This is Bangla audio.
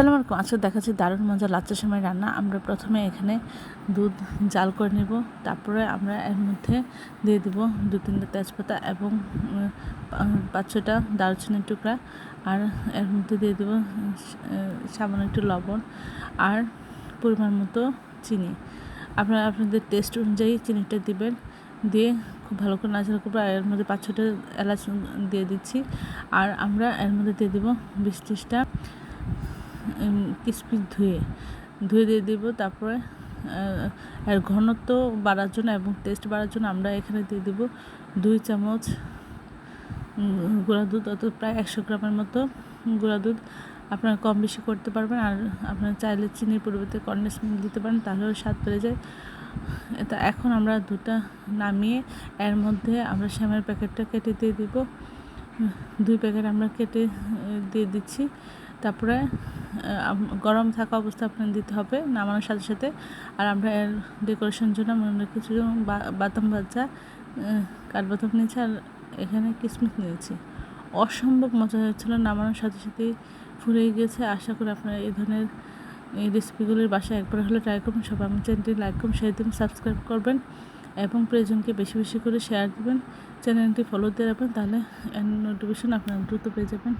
আসসালামু আলাইকুম। আজকে দেখাচ্ছি দারুণ মজা লাচ্চা সময় রান্না। আমরা প্রথমে এখানে দুধ জাল করে নেব, তারপরে আমরা এর মধ্যে দিয়ে দিব দু তিনটা তেজপাতা এবং পাঁচ ছটা দারুচিনির টুকরা। আর এর মধ্যে দিয়ে দেবো সামান্য একটু লবণ আর পরিমাণ মতো চিনি। আপনারা, আপনাদের টেস্ট অনুযায়ী চিনিটা দিবেন। দিয়ে খুব ভালো করে নাড়াচাড়া করব। এর মধ্যে পাঁচ ছটা এলাচ দিয়ে দিচ্ছি। আর আমরা এর মধ্যে দিয়ে দেবো বিশ ত্রিশটা কিসমিস ধুয়ে ধুয়ে দিয়ে দিব। তারপরে এর ঘনত্ব বাড়ার জন্য এবং টেস্ট বাড়ার জন্য আমরা এখানে দিয়ে দিব দুই চামচ গুঁড়া দুধ, অত প্রায় একশো গ্রামের মতো গুঁড়া দুধ। আপনারা কম বেশি করতে পারবেন আর আপনারা চাইলে চিনির পরিবর্তে মিল্ক দিতে পারেন, তাহলেও স্বাদ বেড়ে যায়। এটা এখন আমরা দুধটা নামিয়ে এর মধ্যে আমরা শ্যামের প্যাকেটটা কেটে দিয়ে দিব। দুই প্যাকেট আমরা কেটে দিয়ে দিচ্ছি। তারপরে গরম থাকা অবস্থা আপনার দিতে হবে, নামানোর সাথে সাথে। আর আমরা এর ডেকোরেশনের জন্য আমরা কিছু বাদাম ভাজা কাঠবাদাম নিয়েছি আর এখানে কিসমিস নিয়েছি। অসম্ভব মজা হয়েছিল, নামানোর সাথে সাথেই ফুরিয়ে গিয়েছে। আশা করি আপনারা এই ধরনের, এই রেসিপিগুলির বাসায় একবার হলে ট্রাই করবেন। সবাই আমার চ্যানেলটি লাইক করুন শেয়ার দিন সাবস্ক্রাইব করবেন এবং প্রয়োজনকে বেশি বেশি করে শেয়ার দিবেন। চ্যানেলটি ফলো দিয়ে রাখবেন, তাহলে নোটিফিকেশন আপনারা দ্রুত পেয়ে যাবেন।